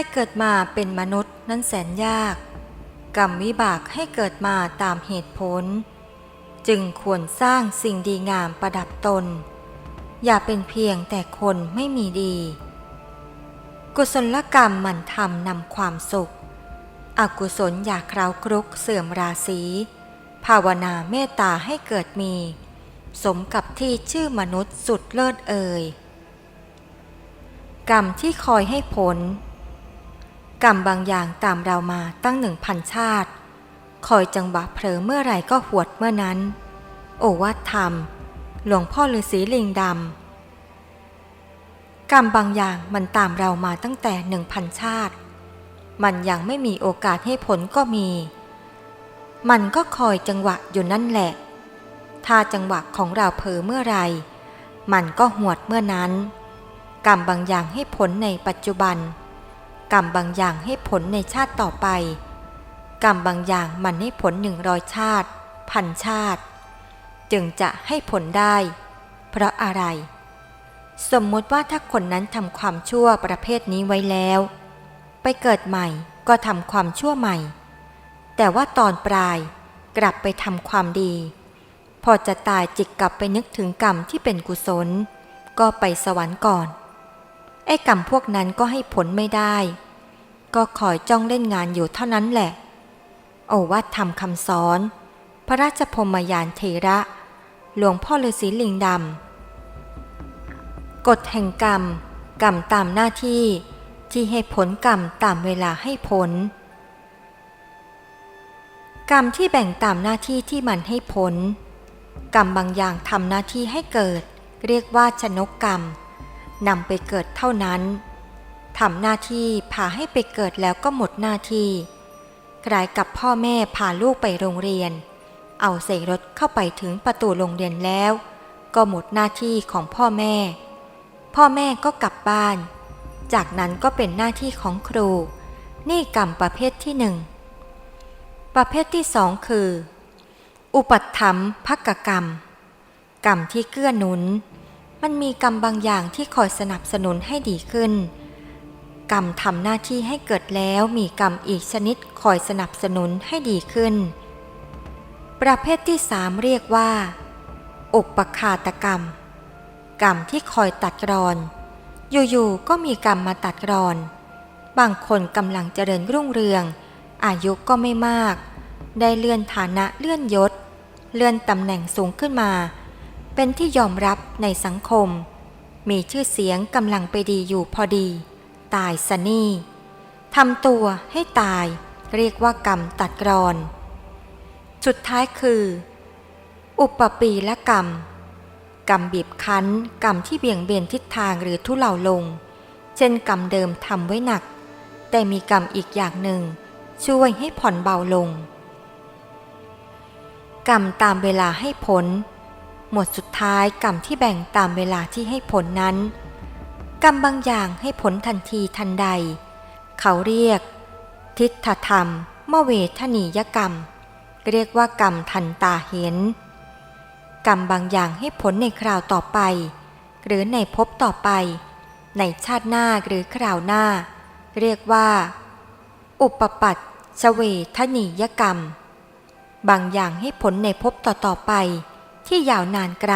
การเกิดมาเป็นมนุษย์นั้นแสนยาก กรรมวิบากให้เกิดมาตามเหตุผล จึงควรสร้างสิ่งดีงามประดับตน อย่าเป็นเพียงแต่คนไม่มีดี กุศลกรรมมันทำนำความสุข อกุศลอย่าคราวครุกเสื่อมราศีภาวนาเมตตาให้เกิดมี สมกับที่ชื่อมนุษย์สุดเลิศเอ่ยกรรมที่คอยให้ผล กรรมบางอย่างตามเรามาตั้งหนึ่งพันชาติ คอยจังหวะเผลอเมื่อไหร่ก็หวดเมื่อนั้น โอวัตธรรม หลวงพ่อฤาษีลิงดำ กรรมบางอย่างมันตามเรามาตั้งแต่หนึ่งพันชาติ มันยังไม่มีโอกาสให้ผลก็มี มันก็คอยจังหวะอยู่นั่นแหละ ถ้าจังหวะของเราเผลอเมื่อไหรมันก็หวดเมื่อนั้น กรรมบางอย่างให้ผลในปัจจุบัน กรรมบางอย่างให้ผลในชาติต่อไป กรรมบางอย่างมันให้ผลหนึ่งร้อยชาติ พันชาติ จึงจะให้ผลได้ เพราะอะไร สมมติว่าถ้าคนนั้นทำความชั่วประเภทนี้ไว้แล้ว ไปเกิดใหม่ก็ทำความชั่วใหม่ แต่ว่าตอนปลายกลับไปทำความดี พอจะตายจิตกลับไปนึกถึงกรรมที่เป็นกุศล ก็ไปสวรรค์ก่อน ไอ้กรรมพวกนั้นก็ให้ผลไม่ได้ ก็คอยจ้องเล่นงานอยู่เท่านั้นแหละ โอวัดทำคำสอน พระราชพรหมยานเทระ หลวงพ่อฤาษีลิงดำกฎแห่งกรรม กรรมตามหน้าที่ที่ให้ผลกรรมตามเวลาให้ผล กรรมที่แบ่งตามหน้าที่ที่มันให้ผล กรรมบางอย่างทำหน้าที่ให้เกิด เรียกว่าชนกกรรม นำไปเกิดเท่านั้นทำหน้าที่พาให้ไปเกิดแล้วก็หมดหน้าที่ กลายกับพ่อแม่พาลูกไปโรงเรียน เอาใส่รถเข้าไปถึงประตูโรงเรียนแล้ว ก็หมดหน้าที่ของพ่อแม่ พ่อแม่ก็กลับบ้าน จากนั้นก็เป็นหน้าที่ของครู นี่กรรมประเภทที่หนึ่ง ประเภทที่สองคือ อุปัฏฐัมภกกรรม กรรมที่เกื้อหนุน มันมีกรรมบางอย่างที่คอยสนับสนุนให้ดีขึ้น กรรมทำหน้าที่ให้เกิดแล้วมีกรรมอีกชนิดคอยสนับสนุนให้ดีขึ้น ประเภทที่สามเรียกว่า อุปคาตกรรม กรรมที่คอยตัดรอน อยู่ๆก็มีกรรมมาตัดรอน บางคนกำลังเจริญรุ่งเรือง อายุก็ไม่มาก ได้เลื่อนฐานะเลื่อนยศ เลื่อนตำแหน่งสูงขึ้นมา เป็นที่ยอมรับในสังคม มีชื่อเสียงกำลังไปดีอยู่พอดี ตายสนี่ทำตัวให้ตาย เรียกว่ากรรมตัดกรอน สุดท้ายคือ อุปปีและกรรม กรรมบีบคั้น กรรมที่เบี่ยงเบนทิศทางหรือทุเลาลง เช่นกรรมเดิมทำไว้หนัก แต่มีกรรมอีกอย่างหนึ่ง ช่วยให้ผ่อนเบาลง กรรมตามเวลาให้ผล หมวดสุดท้ายกรรมที่แบ่งตามเวลาที่ให้ผลนั้น กรรมบางอย่างให้ผลทันทีทันใด เขาเรียก ทิฏฐธรรมมเวทนียกรรม เรียกว่ากรรมทันตาเห็น กรรมบางอย่างให้ผลในคราวต่อไป หรือในภพต่อไป ในชาติหน้าหรือคราวหน้า เรียกว่า อุปปัตชเวทนียกรรม บางอย่างให้ผลในภพต่อๆไป ที่ยาวนานไกล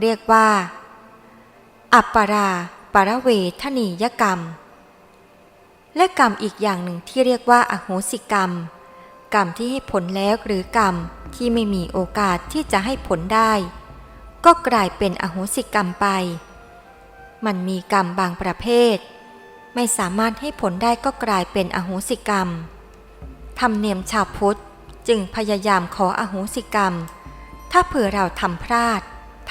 เรียกว่า อัปปราปรเวทนียกรรม และกรรมอีกอย่างหนึ่งที่เรียกว่าอโหสิกรรม กรรมที่ให้ผลแล้วหรือกรรมที่ไม่มีโอกาสที่จะให้ผลได้ ก็กลายเป็นอโหสิกรรมไป มันมีกรรมบางประเภท ไม่สามารถให้ผลได้ก็กลายเป็นอโหสิกรรมธรรมเนียมชาวพุทธจึงพยายามขออโหสิกรรม ถ้าเผื่อเราทำพลาด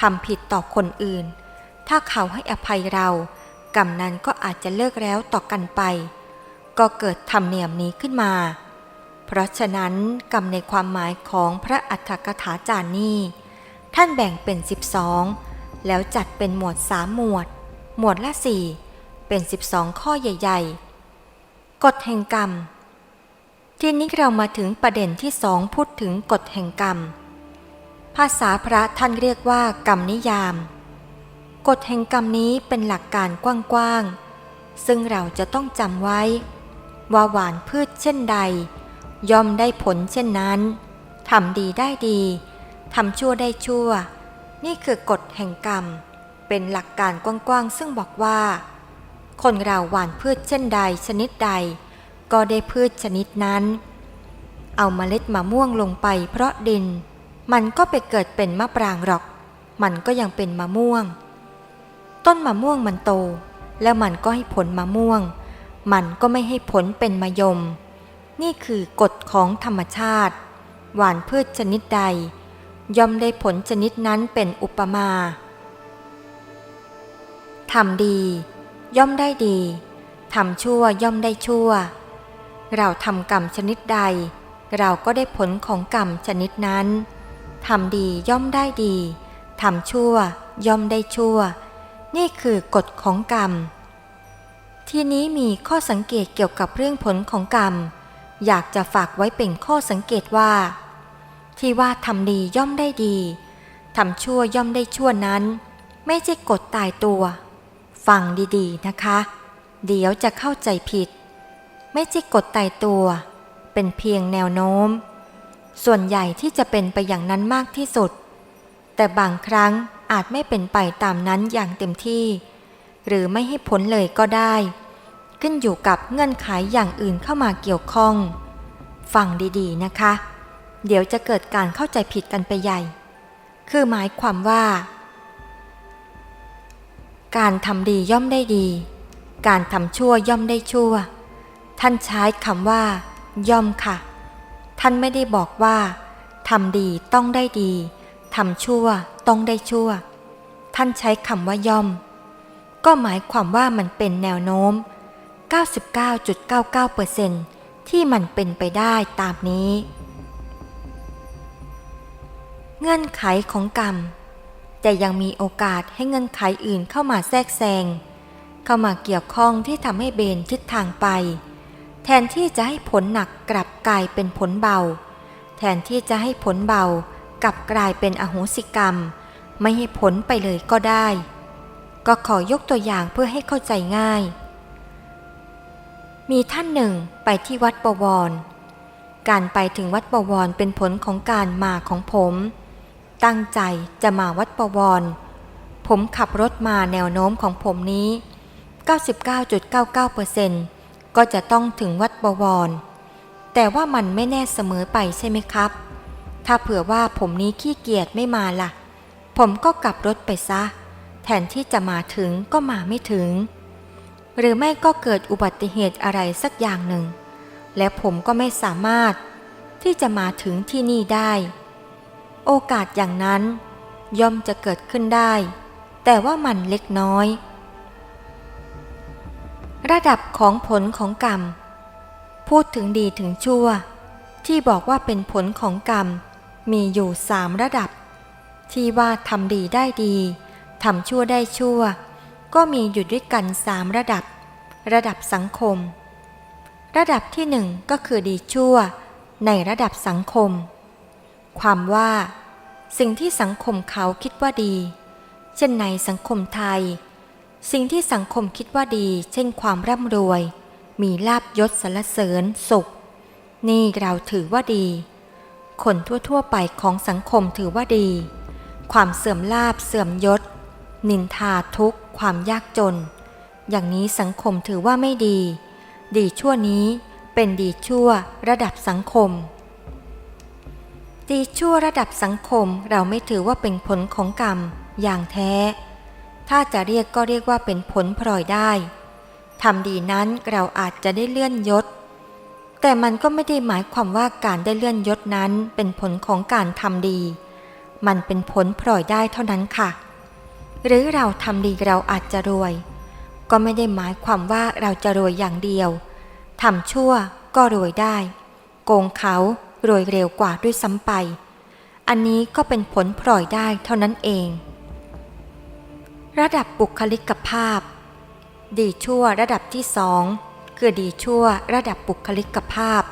ทำผิดต่อคนอื่น ถ้าเขาให้อภัยเรากรรมนั้นก็อาจจะเลิกแล้วต่อกันไป ก็เกิดธรรมเนียมนี้ขึ้นมา เพราะฉะนั้นกรรมในความหมายของพระอัฏฐกถาจารย์นี่ท่านแบ่งเป็น 12 แล้วจัดเป็นหมวดสามหมวด หมวดละสี่เป็น 12 ข้อใหญ่ ๆ กฎแห่งกรรม ทีนี้เรามาถึงประเด็นที่สองพูดถึงกฎแห่งกรรม ภาษาพระท่านเรียกว่ากรรมนิยาม กฎแห่งกรรมนี้เป็นหลักการกว้างๆ ซึ่งเราจะต้องจำไว้ ว่าหวานพืชเช่นใด ย่อมได้ผลเช่นนั้นทำดีได้ดีทำชั่วได้ชั่ว นี่คือกฎแห่งกรรม เป็นหลักการกว้างๆ ซึ่งบอกว่า คนเราหว่านพืชเช่นใดชนิดใด ก็ได้พืชชนิดนั้น เอาเมล็ดมะม่วงลงไปเพราะดิน มันก็ไปเกิดเป็นมะปรางหรอก มันก็ยังเป็นมะม่วง ต้นมะม่วงมันโต แล้วมันก็ให้ผลมะม่วง มันก็ไม่ให้ผลเป็นมะยม นี่คือกฎของธรรมชาติ หวานพืชชนิดใด ย่อมได้ผลชนิดนั้นเป็นอุปมาทำดี ย่อมได้ดี ทำชั่วย่อมได้ชั่ว เราทำกรรมชนิดใด เราก็ได้ผลของกรรมชนิดนั้น ทำดีย่อมได้ดี ทำชั่วย่อมได้ชั่ว นี่คือกฎของกรรม ที่นี้มีข้อสังเกตเกี่ยวกับเรื่องผลของกรรม อยากจะฝากไว้เป็นข้อสังเกตว่า ที่ว่าทำดีย่อมได้ดี ทำชั่วย่อมได้ชั่วนั้น ไม่ใช่กฎตายตัว ฟังดีๆนะคะ เดี๋ยวจะเข้าใจผิด ไม่ใช่กฎตายตัว เป็นเพียงแนวโน้ม ส่วนใหญ่ที่จะเป็นไปอย่างนั้นมากที่สุด แต่บางครั้งอาจไม่เป็นไปตามนั้นอย่างเต็มที่ หรือไม่ให้ผลเลยก็ได้ ขึ้นอยู่กับเงื่อนไขอย่างอื่นเข้ามาเกี่ยวข้อง ฟังดีๆนะคะ เดี๋ยวจะเกิดการเข้าใจผิดกันไปใหญ่ คือหมายความว่า การทำดีย่อมได้ดี การทำชั่วย่อมได้ชั่ว ท่านใช้คำว่า ย่อมค่ะ ท่านไม่ได้บอกว่าทำดีต้องได้ดีทำชั่วต้องได้ชั่ว ท่านใช้คำว่าย่อม ก็หมายความว่ามันเป็นแนวโน้ม 99.99%ที่มันเป็นไปได้ตามนี้ เงื่อนไขของกรรม แต่ยังมีโอกาสให้เงื่อนไขอื่นเข้ามาแทรกแซง เข้ามาเกี่ยวข้องที่ทำให้เบนทิศทางไป แทนที่จะให้ผลหนักกลับกลายเป็นผลเบา แทนที่จะให้ผลเบากลับกลายเป็นอโหสิกรรม ไม่ให้ผลไปเลยก็ได้ ก็ขอยกตัวอย่างเพื่อให้เข้าใจง่าย มีท่านหนึ่งไปที่วัดบวร การไปถึงวัดบวรเป็นผลของการมาของผม ตั้งใจจะมาวัดบวร ผมขับรถมาแนวโน้มของผมนี้ 99.99% ก็จะต้องถึงวัดบวร แต่ว่ามันไม่แน่เสมอไปใช่ไหมครับ ถ้าเผื่อว่าผมนี้ขี้เกียจไม่มาล่ะ ผมก็กลับรถไปซะ แทนที่จะมาถึงก็มาไม่ถึง หรือไม่ก็เกิดอุบัติเหตุอะไรสักอย่างหนึ่ง และผมก็ไม่สามารถที่จะมาถึงที่นี่ได้ โอกาสอย่างนั้น ย่อมจะเกิดขึ้นได้ แต่ว่ามันเล็กน้อย ระดับของผลของกรรม พูดถึงดีถึงชั่ว ที่บอกว่าเป็นผลของกรรม มีอยู่สามระดับ ที่ว่าทำดีได้ดีทำชั่วได้ชั่ว ก็มีอยู่ด้วยกันสามระดับ ระดับสังคม ระดับที่หนึ่งก็คือดีชั่ว ในระดับสังคม ความว่า สิ่งที่สังคมเขาคิดว่าดี เช่นในสังคมไทย สิ่งที่สังคมคิดว่าดี เช่นความร่ำรวย มีลาบยศสรรเสริญสุข นี่เราถือว่าดี คนทั่วๆไปของสังคมถือว่าดี ความเสื่อมลาบเสื่อมยศ นินทาทุกข์ความยากจน อย่างนี้สังคมถือว่าไม่ดี ดีชั่วนี้เป็นดีชั่วระดับสังคม ดีชั่วระดับสังคมเราไม่ถือว่าเป็นผลของกรรมอย่างแท้ ถ้าจะเรียกก็เรียกว่าเป็นผลพลอยได้ทำดีนั้นเราอาจจะได้เลื่อนยศ แต่มันก็ไม่ได้หมายความว่าการได้เลื่อนยศนั้นเป็นผลของการทำดี มันเป็นผลพลอยได้เท่านั้นค่ะ หรือเราทำดีเราอาจจะรวย ก็ไม่ได้หมายความว่าเราจะรวยอย่างเดียวทำชั่วก็รวยได้ โกงเขารวยเร็วกว่าด้วยซ้ำไป อันนี้ก็เป็นผลพลอยได้เท่านั้นเอง ระดับบุคลิกภาพ ดีชั่วระดับที่สองคือดีชั่วระดับบุคลิกภาพ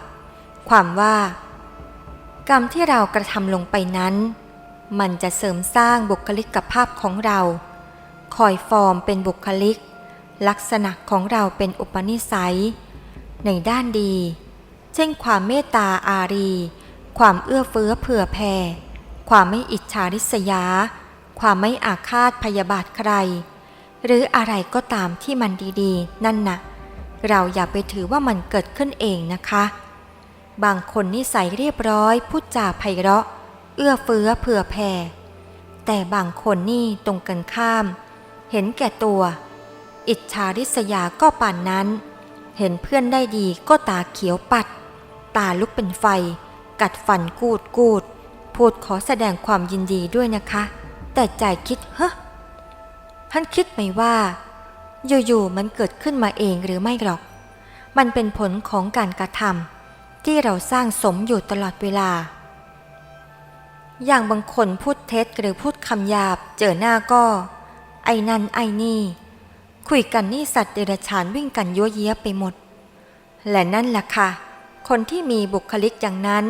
ความว่า กรรมที่เรากระทำลงไปนั้น มันจะเสริมสร้างบุคลิกภาพของเรา คอยฟอร์มเป็นบุคลิก ลักษณะของเราเป็นอุปนิสัย ในด้านดี เช่นความเมตตาอารี ความเอื้อเฟื้อเผื่อแผ่ ความไม่อิจฉาริษยา ความไม่อาฆาตพยาบาทใคร หรืออะไรก็ตามที่มันดีๆ นั่นน่ะ เราอย่าไปถือว่ามันเกิดขึ้นเองนะคะ บางคนนิสัยเรียบร้อยพูดจาไพเราะ เอื้อเฟื้อเผื่อแผ่แต่บางคนนี่ตรงกันข้าม เห็นแก่ตัว อิจฉาริษยาก็ป่านนั้น เห็นเพื่อนได้ดีก็ตาเขียวปัด ตาลุกเป็นไฟ กัดฟันกูดกูดพูดขอแสดงความยินดีด้วยนะคะ แต่ใจคิดเฮ้ท่านคิดไหมว่า อยู่ๆมันเกิดขึ้นมาเองหรือไม่หรอก มันเป็นผลของการกระทำที่เราสร้างสมอยู่ตลอดเวลา อย่างบางคนพูดเท็จหรือพูดคำหยาบ เจอหน้าก็ ไอ้นั่นไอ้นี่ คุยกันนี่สัตว์เดรัจฉานวิ่งกันยั่วเย้ยไปหมด และนั่นแหละค่ะ คนที่มีบุคลิกอย่างนั้น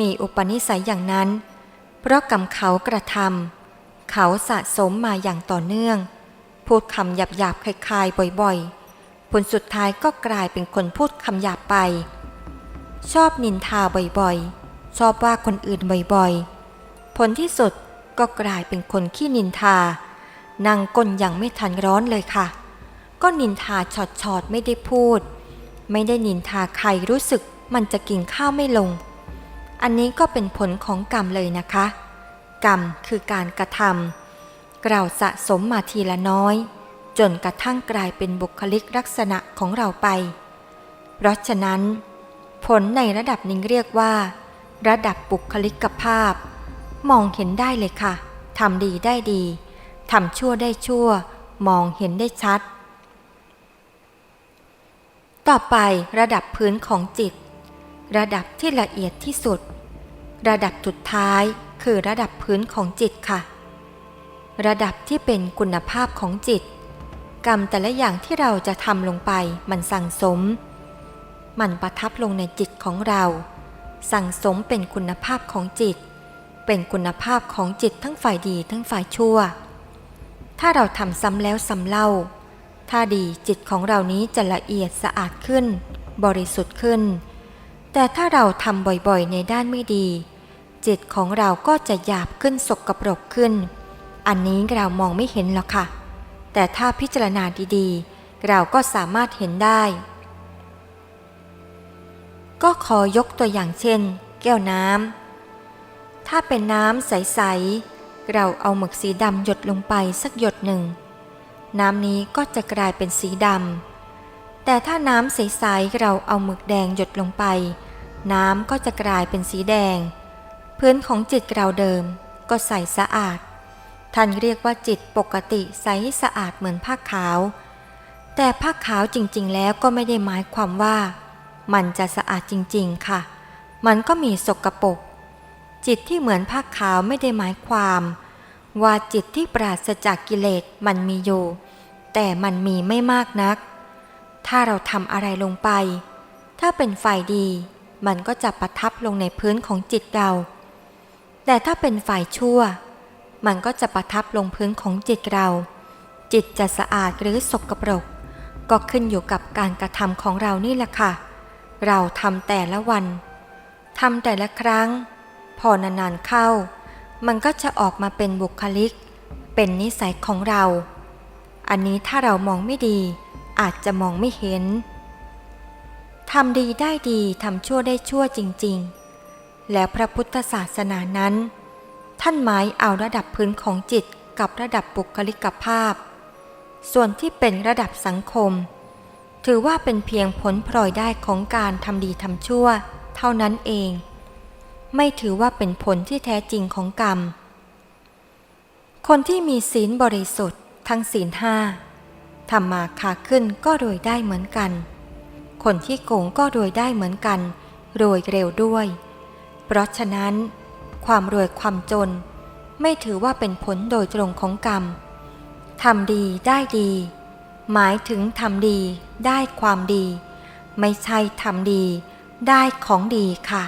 มีอุปนิสัยอย่างนั้น เพราะกรรมเขากระทำ เขาสะสมมาอย่างต่อเนื่อง พูดคำหยาบๆคลายๆบ่อยๆ ผลสุดท้ายก็กลายเป็นคนพูดคำหยาบไป ชอบนินทาบ่อยๆ ชอบว่าคนอื่นบ่อยๆ ผลที่สุดก็กลายเป็นคนขี้นินทา นั่งก้นอยังไม่ทันร้อนเลยค่ะ ก็นินทาชอดๆไม่ได้พูด ไม่ได้นินทาใครรู้สึกมันจะกินข้าวไม่ลง อันนี้ก็เป็นผลของกรรมเลยนะคะ กรรมคือการกระทำเราสะสมมาทีละน้อย จนกระทั่งกลายเป็นบุคลิกลักษณะของเราไป เพราะฉะนั้น ผลในระดับนี้เรียกว่า ระดับบุคลิกภาพ มองเห็นได้เลยค่ะทำดีได้ดีทำชั่วได้ชั่ว มองเห็นได้ชัด ต่อไประดับพื้นของจิต ระดับที่ละเอียดที่สุด ระดับสุดท้าย คือระดับพื้นของจิตค่ะ ระดับที่เป็นคุณภาพของจิต กรรมแต่ละอย่างที่เราจะทำลงไปมันสั่งสม มันประทับลงในจิตของเรา สั่งสมเป็นคุณภาพของจิต เป็นคุณภาพของจิตทั้งฝ่ายดีทั้งฝ่ายชั่ว ถ้าเราทำซ้ำแล้วซ้ำเล่า ถ้าดีจิตของเรานี้จะละเอียดสะอาดขึ้น บริสุทธิ์ขึ้นแต่ถ้าเราทำบ่อยๆ ในด้านไม่ดี จิตของเราก็จะหยาบขึ้นสกปรกขึ้น อันนี้เรามองไม่เห็นหรอกค่ะ แต่ถ้าพิจารณาดีๆ เราก็สามารถเห็นได้ ก็ขอยกตัวอย่างเช่น แก้วน้ำถ้าเป็นน้ำใส ๆ เราเอาหมึกสีดำหยดลงไปสักหยดหนึ่ง น้ำนี้ก็จะกลายเป็นสีดำแต่ถ้าน้ำใส ๆ เราเอาหมึกแดงหยดลงไป น้ำก็จะกลายเป็นสีแดง พื้นของจิตเราเดิมก็ใสสะอาด ท่านเรียกว่าจิตปกติใสสะอาดเหมือนผ้าขาว แต่ผ้าขาวจริงๆ แล้วก็ไม่ได้หมายความว่า มันจะสะอาดจริงๆ ค่ะ มันก็มีสกรปรกจิตที่เหมือนผ้าขาวไม่ได้หมายความ ว่าจิตที่ปราศจากกิเลสมันมีอยู่ แต่มันมีไม่มากนัก ถ้าเราทำอะไรลงไป ถ้าเป็นฝ่ายดี มันก็จะประทับลงในพื้นของจิตเรา แต่ถ้าเป็นฝ่ายชั่ว มันก็จะประทับลงพื้นของจิตเรา จิตจะสะอาดหรือสกปรก ก็ขึ้นอยู่กับการกระทำของเรานี่แหละค่ะ เราทำแต่ละวันทำแต่ละครั้ง พอนานๆเข้า มันก็จะออกมาเป็นบุคลิก เป็นนิสัยของเรา อันนี้ถ้าเรามองไม่ดี อาจจะมองไม่เห็นทำดีได้ดีทำชั่วได้ชั่วจริง ๆ แล้วพระพุทธศาสนานั้น ท่านหมายเอาระดับพื้นของจิตกับระดับบุคลิกภาพ ส่วนที่เป็นระดับสังคม ถือว่าเป็นเพียงผลพลอยได้ของการทำดีทำชั่ว เท่านั้นเอง ไม่ถือว่าเป็นผลที่แท้จริงของกรรม คนที่มีศีลบริสุทธิ์ ทั้งศีลห้าทำมาค้าขึ้นก็รวยได้เหมือนกัน คนที่โกงก็รวยได้เหมือนกัน รวยเร็วด้วย เพราะฉะนั้น ความรวยความจน ไม่ถือว่าเป็นผลโดยตรงของกรรมทำดีได้ดี หมายถึงทำดีได้ความดี ไม่ใช่ทำดีได้ของดีค่ะ